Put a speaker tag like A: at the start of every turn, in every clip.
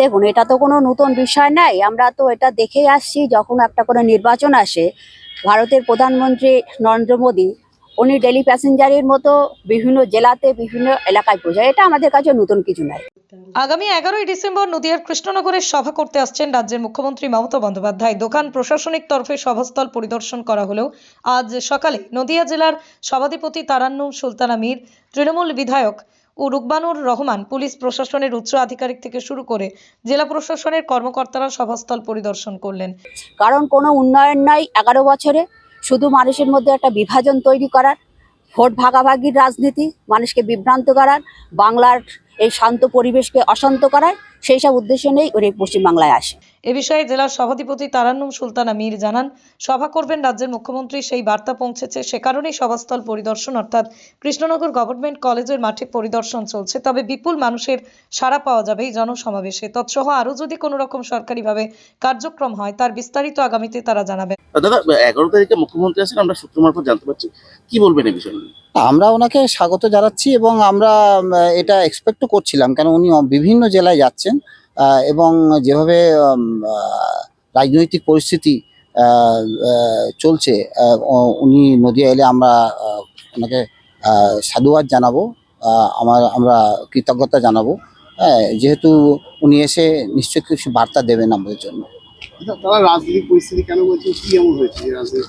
A: দেখুন, এটা তো কোনো নতুন বিষয় নাই। আমরা তো এটা দেখেই আসছি, যখন একটা করে নির্বাচন আসে, ভারতের প্রধানমন্ত্রী নরেন্দ্র মোদী, উনি ডেলি প্যাসেঞ্জারের মতো বিভিন্ন জেলাতে, বিভিন্ন এলাকায় পৌঁছায়। এটা আমাদের কাছে নতুন কিছু নাই।
B: আগামী এগারোই ডিসেম্বর নদিয়ার কৃষ্ণনগরের সভা করতে আসছেন রাজ্যের মুখ্যমন্ত্রী মমতা বন্দ্যোপাধ্যায়। দোকান প্রশাসনিক তরফে সভাস্থল পরিদর্শন করা হলেও আজ সকালে নদিয়া জেলার সভাধিপতি তারান্নুম সুলতানা মীর, তৃণমূল বিধায়ক ও রুকবানুর রহমান পুলিশ প্রশাসনের উচ্চ আধিকারিক থেকে শুরু করে জেলা প্রশাসনের কর্মকর্তারা সভাস্থল পরিদর্শন করলেন।
A: কারণ কোনো উন্নয়ন নাই এগারো বছরে। শুধু মানুষের মধ্যে একটা বিভাজন তৈরি করার, ভোট ভাগাভাগির রাজনীতি, মানুষকে বিভ্রান্ত করার, বাংলার এই শান্ত পরিবেশকে অশান্ত করার সেই সব উদ্দেশ্য নেই ওর পশ্চিমবাংলায় আসে।
B: এ বিষয়ে জেলার সভাধিপতি তারান্নুম সুলতানা মীর জানান সভা করবেন রাজ্যের মুখ্যমন্ত্রী সেই বার্তা পৌঁছেছে সে কারণেই সভাস্থল পরিদর্শন অর্থাৎ কৃষ্ণনগর গভর্নমেন্ট কলেজের মাঠে পরিদর্শন চলছে তবে বিপুল মানুষের সাড়া পাওয়া যাবে এই জনসমাবেশে। তৎসহ আরও যদি কোনো রকম সরকারিভাবে কার্যক্রম হয় তার বিস্তারিত আগামীতে তারা জানাবেন।
C: দাদা এগারো তারিখে মুখ্যমন্ত্রী আছেন আমরা সূত্র মারফত জানতে পারছি। কি বলবেন এই বিষয়ে?
D: আমরা ওনাকে স্বাগত জানাচ্ছি এবং আমরা এটা এক্সপেক্টও করছিলাম, কেন উনি বিভিন্ন জেলায় যাচ্ছেন এবং যেভাবে রাজনৈতিক পরিস্থিতি চলছে উনি নদিয়া এলে আমরা ওনাকে সাধুবাদ জানাব আমার, আমরা কৃতজ্ঞতা জানাব। হ্যাঁ যেহেতু উনি এসে নিশ্চয়ই কিছু বার্তা দেবেন আমাদের জন্য।
E: তারা রাজনৈতিক পরিস্থিতি কেন বলছেন? কি এমন হয়েছে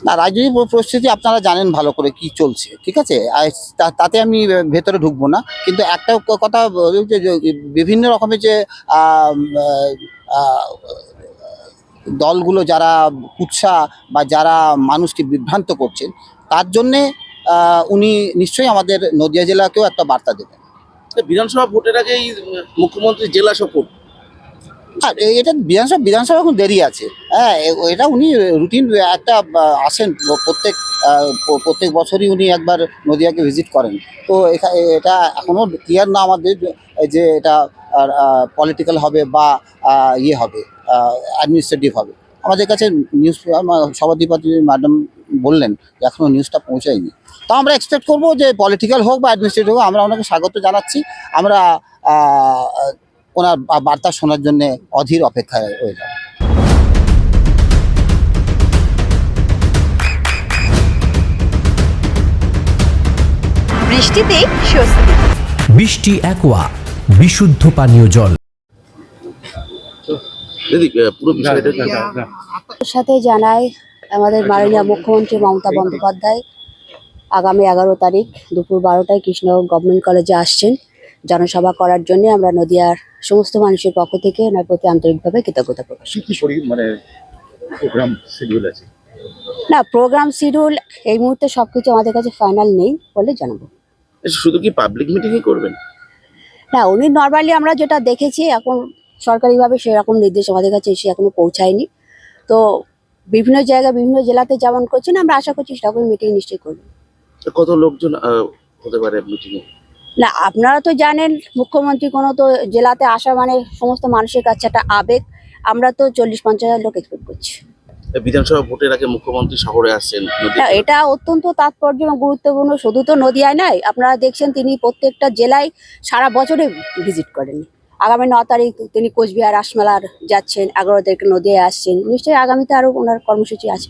D: না রাজনৈতিক পরিস্থিতি আপনারা জানেন ভালো করে কি চলছে ঠিক আছে? আর তা- তাতে আমি ভেতরে ঢুকবো না কিন্তু একটা কথা বিভিন্ন রকমের যে দলগুলো যারা কুৎসা বা যারা মানুষকে বিভ্রান্ত করছেন তার জন্যে আহ, উনি নিশ্চয়ই আমাদের নদিয়া জেলাকেও একটা বার্তা দেবেন।
C: তো বিধানসভা ভোটের আগেই মুখ্যমন্ত্রী জেলা সফর
D: আর এটা বিধানসভা বিধানসভা এখন দেরি আছে। হ্যাঁ এটা উনি রুটিন, একটা আসেন প্রত্যেক প্রত্যেক বছরই উনি একবার নদিয়াকে ভিজিট করেন। তো এটা এখনও ক্লিয়ার না আমাদের যে- এটা পলিটিক্যাল হবে বা ইয়ে হবে অ্যাডমিনিস্ট্রেটিভ হবে। আমাদের কাছে নিউজ সভাধিপতি ম্যাডাম বললেন যে এখনও নিউজটা পৌঁছায়নি। তো আমরা এক্সপেক্ট করব যে পলিটিক্যাল হোক বা অ্যাডমিনিস্ট্রেটিভ হোক, আমরা ওনাকে স্বাগত জানাচ্ছি। আমরা ওনার বার্তা শোনার জন্য অধীর অপেক্ষায় যাবে
A: বৃষ্টিতেই স্বস্তি।
F: বৃষ্টি অ্যাকোয়া বিশুদ্ধ পানীয় জল।
A: সাথে জানাই আমাদের মাননীয় মুখ্যমন্ত্রী মমতা বন্দ্যোপাধ্যায় আগামী এগারো তারিখ দুপুর বারোটায় কৃষ্ণনগর গভর্নমেন্ট কলেজে আসছেন। জনসভা করার জন্য আমরা নদিয়ার সমস্ত মানুষের পক্ষ থেকে ওনার প্রতি আন্তরিকভাবে কৃতজ্ঞতা প্রকাশ
E: মানে প্রোগ্রাম শিডিউল আছে?
A: না প্রোগ্রাম শিডিউল এই মুহূর্তে সবকিছু আমাদের কাছে ফাইনাল নেই বলে জানাব।
C: শুধু কি পাবলিক মিটিংই করবেন?
A: না উনি নর্মালি আমরা যেটা দেখেছি এখন সরকারিভাবে সেরকম নির্দেশ আমাদের কাছে এসে এখনও পৌঁছায়নি। তো বিভিন্ন জায়গায় বিভিন্ন জেলাতে যেমন করছেন আমরা আশা করছি সেরকম মিটিং নিশ্চয়ই করব।
C: তো কত লোকজন হতে পারে মিটিং এ?
A: না আপনারা তো জানেন মুখ্যমন্ত্রী কোনো তো জেলাতে আসা মানে সমস্ত মানুষের কাছে একটা আবেগ। আমরা তো চল্লিশ পঞ্চাশ হাজার লোক এক্সপেক্ট করছি।
C: বিধানসভা ভোটের আগে মুখ্যমন্ত্রী শহরে আসছেন
A: না, এটা অত্যন্ত তাৎপর্য এবং গুরুত্বপূর্ণ। শুধু তো নদিয়ায় নয় আপনারা দেখছেন তিনি প্রত্যেকটা জেলায় সারা বছরে ভিজিট করেন। আগামী ন তারিখ তিনি কোচবিহার রাসমেলার যাচ্ছেন এগারো তারিখে নদিয়ায় আসছেন। নিশ্চয়ই আগামীতে আরও ওনার কর্মসূচি আছে।